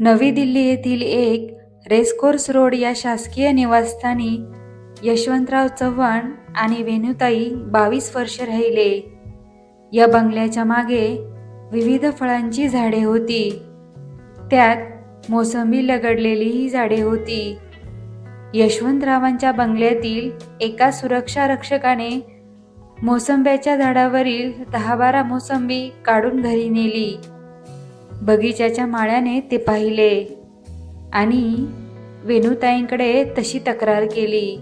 नवी दिल्ली येथील एक रेसकोर्स रोड या शासकीय निवासस्थानी यशवंतराव चव्हाण आणि वेणुताई बावीस वर्ष राहिले. या बंगल्याच्या मागे विविध फळांची झाडे होती. त्यात मोसंबी लगडलेलीही झाडे होती. यशवंतरावांच्या बंगल्यातील एका सुरक्षा रक्षकाने मोसंब्याच्या झाडावरील दहा बारा मोसंबी काढून घरी नेली. बगीच्याच्या माळ्याने ते पाहिले. आणि वेणुताईंकडे तशी तक्रार केली.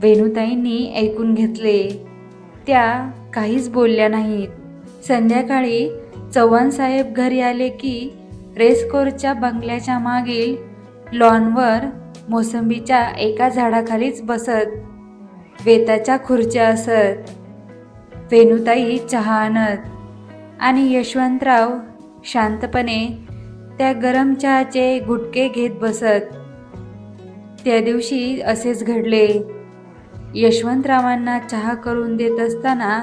वेणुताईंनी ऐकून घेतले. त्या काहीच बोलल्या नाहीत. संध्याकाळी चव्हाण साहेब घरी आले की रेसकोरच्या बंगल्याच्या मागील लॉनवर मोसंबीच्या एका झाडाखालीच बसत. वेताच्या खुर्च्या असत. वेणुताई चहा आणत. आणि यशवंतराव शांतपणे त्या गरम चहाचे गुटके घेत बसत. त्या दिवशी असेच घडले. यशवंतरावांना चहा करून देत असताना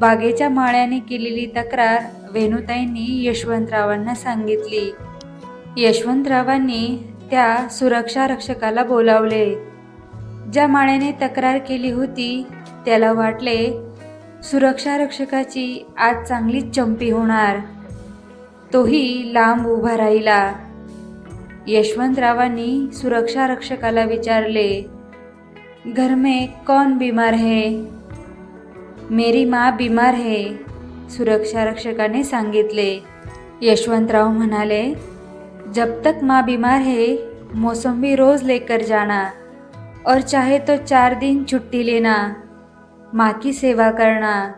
बागेच्या माळ्याने केलेली तक्रार वेणुताईंनी यशवंतरावांना सांगितली. यशवंतरावांनी त्या सुरक्षा रक्षकाला बोलावले. ज्या माळ्याने तक्रार केली होती त्याला वाटले सुरक्षा रक्षकाची आज चांगलीच चंपी होणार. तोही लांब उभा राहिला. यशवंतरावांनी सुरक्षा रक्षकाला विचारले घर में कौन बीमार है? मेरी माँ बीमार है सुरक्षा रक्षकाने सांगितले. यशवंतराव म्हणाले जब तक माँ बीमार है मौसम्बी रोज लेकर जाना और चाहे तो चार दिन छुट्टी लेना माँ की सेवा करना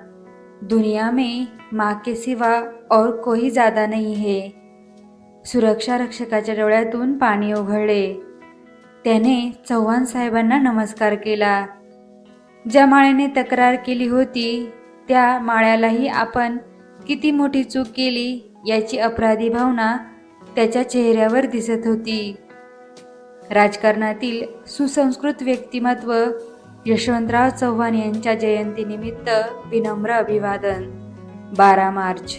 दुनिया में माँ के सिवा और कोई ज़्यादा नहीं है। सुरक्षा रक्षकाच्या डोळ्यातून पाणी ओघळले. त्याने चव्हाण साहेबांना नमस्कार केला. ज्या माळ्याने तक्रार केली होती त्या माळ्यालाही आपण किती मोठी चूक केली याची अपराधी भावना त्याच्या चेहऱ्यावर दिसत होती. राजकारणातील सुसंस्कृत व्यक्तिमत्व यशवंतराव चव्हाण यांच्या जयंतीनिमित्त विनम्र अभिवादन. बारा मार्च.